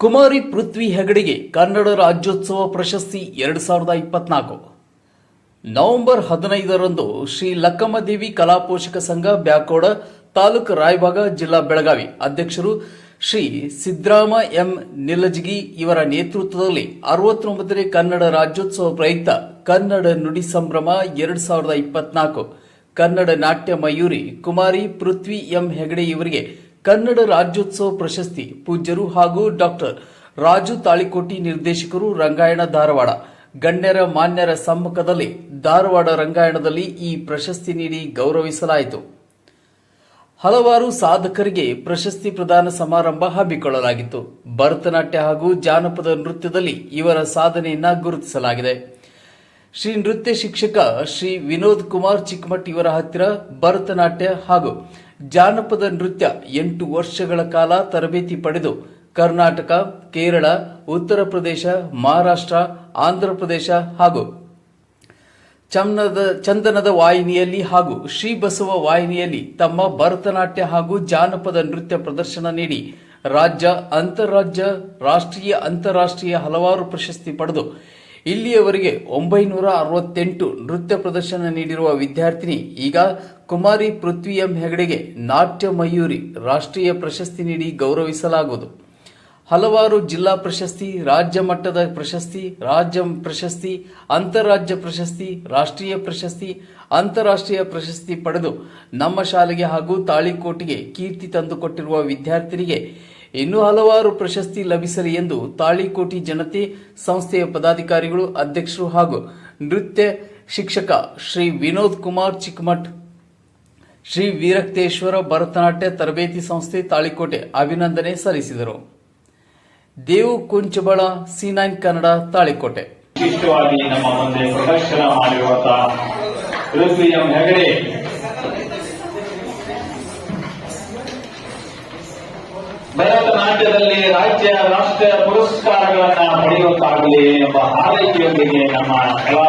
ಕುಮಾರಿ ಪೃಥ್ವಿ ಹೆಗಡೆಗೆ ಕನ್ನಡ ರಾಜ್ಯೋತ್ಸವ ಪ್ರಶಸ್ತಿ ಎರಡು ಸಾವಿರದ ಇಪ್ಪತ್ನಾಲ್ಕು. ನವೆಂಬರ್ ಹದಿನೈದರಂದು ಶ್ರೀ ಲಕ್ಕಮ್ಮದೇವಿ ಕಲಾಪೋಷಕ ಸಂಘ ಬ್ಯಾಕೋಡ ತಾಲೂಕು ರಾಯಭಾಗ ಜಿಲ್ಲಾ ಬೆಳಗಾವಿ ಅಧ್ಯಕ್ಷರು ಶ್ರೀ ಸಿದ್ದರಾಮ ಎಂ ನಿಲಜಗಿ ಇವರ ನೇತೃತ್ವದಲ್ಲಿ ಅರವತ್ತೊಂಬತ್ತನೇ ಕನ್ನಡ ರಾಜ್ಯೋತ್ಸವ ಪ್ರಯುಕ್ತ ಕನ್ನಡ ನುಡಿ ಸಂಭ್ರಮ ಎರಡು ಸಾವಿರದ ಇಪ್ಪತ್ನಾಲ್ಕು. ಕನ್ನಡ ನಾಟ್ಯ ಮಯೂರಿ ಕುಮಾರಿ ಪೃಥ್ವಿ ಎಂ ಹೆಗಡೆ ಇವರಿಗೆ ಕನ್ನಡ ರಾಜ್ಯೋತ್ಸವ ಪ್ರಶಸ್ತಿ ಪೂಜ್ಯರು ಹಾಗೂ ಡಾಕ್ಟರ್ ರಾಜು ತಾಳಿಕೋಟಿ ನಿರ್ದೇಶಕರು ರಂಗಾಯಣ ಧಾರವಾಡ. ಗಣ್ಯರ ಮಾನ್ಯರ ಸಮ್ಮುಖದಲ್ಲಿ ಧಾರವಾಡ ರಂಗಾಯಣದಲ್ಲಿ ಈ ಪ್ರಶಸ್ತಿ ನೀಡಿ ಗೌರವಿಸಲಾಯಿತು. ಹಲವಾರು ಸಾಧಕರಿಗೆ ಪ್ರಶಸ್ತಿ ಪ್ರದಾನ ಸಮಾರಂಭ ಹಮ್ಮಿಕೊಳ್ಳಲಾಗಿತ್ತು. ಭರತನಾಟ್ಯ ಹಾಗೂ ಜಾನಪದ ನೃತ್ಯದಲ್ಲಿ ಇವರ ಸಾಧನೆಯನ್ನ ಗುರುತಿಸಲಾಗಿದೆ. ಶ್ರೀ ನೃತ್ಯ ಶಿಕ್ಷಕ ಶ್ರೀ ವಿನೋದ್ ಕುಮಾರ್ ಚಿಕ್ಕಮಠ್ ಇವರ ಹತ್ತಿರ ಭರತನಾಟ್ಯ ಹಾಗೂ ಜಾನಪದ ನೃತ್ಯ ಎಂಟು ವರ್ಷಗಳ ಕಾಲ ತರಬೇತಿ ಪಡೆದು ಕರ್ನಾಟಕ, ಕೇರಳ, ಉತ್ತರ ಪ್ರದೇಶ, ಮಹಾರಾಷ್ಟ್ರ ಆಂಧ್ರಪ್ರದೇಶ ಹಾಗೂ ಚಂದನದ ಚಂದನದ ವಾಹಿನಿಯಲ್ಲಿ ಹಾಗೂ ಶ್ರೀ ಬಸವ ವಾಹಿನಿಯಲ್ಲಿ ತಮ್ಮ ಭರತನಾಟ್ಯ ಹಾಗೂ ಜಾನಪದ ನೃತ್ಯ ಪ್ರದರ್ಶನ ನೀಡಿ ರಾಜ್ಯ, ಅಂತಾರಾಜ್ಯ, ರಾಷ್ಟ್ರೀಯ, ಅಂತಾರಾಷ್ಟ್ರೀಯ ಹಲವಾರು ಪ್ರಶಸ್ತಿ ಪಡೆದು ಇಲ್ಲಿಯವರೆಗೆ ಒಂಬೈನೂರ ಅರವತ್ತೆಂಟು ನೃತ್ಯ ಪ್ರದರ್ಶನ ನೀಡಿರುವ ವಿದ್ಯಾರ್ಥಿನಿ ಈಗ ಕುಮಾರಿ ಪೃಥ್ವಿ ಎಂ ಹೆಗಡೆಗೆ ನಾಟ್ಯ ಮಯೂರಿ ರಾಷ್ಟ್ರೀಯ ಪ್ರಶಸ್ತಿ ನೀಡಿ ಗೌರವಿಸಲಾಗುವುದು. ಹಲವಾರು ಜಿಲ್ಲಾ ಪ್ರಶಸ್ತಿ, ರಾಜ್ಯ ಮಟ್ಟದ ಪ್ರಶಸ್ತಿ, ರಾಜ್ಯ ಪ್ರಶಸ್ತಿ, ಅಂತಾರಾಜ್ಯ ಪ್ರಶಸ್ತಿ, ರಾಷ್ಟ್ರೀಯ ಪ್ರಶಸ್ತಿ, ಅಂತಾರಾಷ್ಟ್ರೀಯ ಪ್ರಶಸ್ತಿ ಪಡೆದು ನಮ್ಮ ಶಾಲೆಗೆ ಹಾಗೂ ತಾಳಿಕೋಟಿಗೆ ಕೀರ್ತಿ ತಂದುಕೊಟ್ಟಿರುವ ವಿದ್ಯಾರ್ಥಿನಿಗೆ ಇನ್ನೂ ಹಲವಾರು ಪ್ರಶಸ್ತಿ ಲಭಿಸಲಿ ಎಂದು ತಾಳಿಕೋಟಿ ಜನತೆ ಸಂಸ್ಥೆಯ ಪದಾಧಿಕಾರಿಗಳು, ಅಧ್ಯಕ್ಷರು ಹಾಗೂ ನೃತ್ಯ ಶಿಕ್ಷಕ ಶ್ರೀ ವಿನೋದ್ ಕುಮಾರ್ ಚಿಕ್ಕಮಠ್, ಶ್ರೀ ವೀರಕ್ತೇಶ್ವರ ಭರತನಾಟ್ಯ ತರಬೇತಿ ಸಂಸ್ಥೆ ತಾಳಿಕೋಟೆ ಅಭಿನಂದನೆ ಸಲ್ಲಿಸಿದರು. Devu Kunchabala C nine Kannada Talikote. ವಿಶೇಷವಾಗಿ ನಮ್ಮ ಮುಂದೆ ಪ್ರದರ್ಶನ ಮಾಡಿರುವಂತಹ ಹೆಗಡೆ ಭರತನಾಟ್ಯದಲ್ಲಿ ರಾಜ್ಯ ರಾಷ್ಟ್ರ ಪುರಸ್ಕಾರಗಳನ್ನ ಪಡೆಯುವಂತಾಗಲಿ ಎಂಬ ಹಾರೈಕೆಯೊಂದಿಗೆ ನಮ್ಮ ಕಲಾ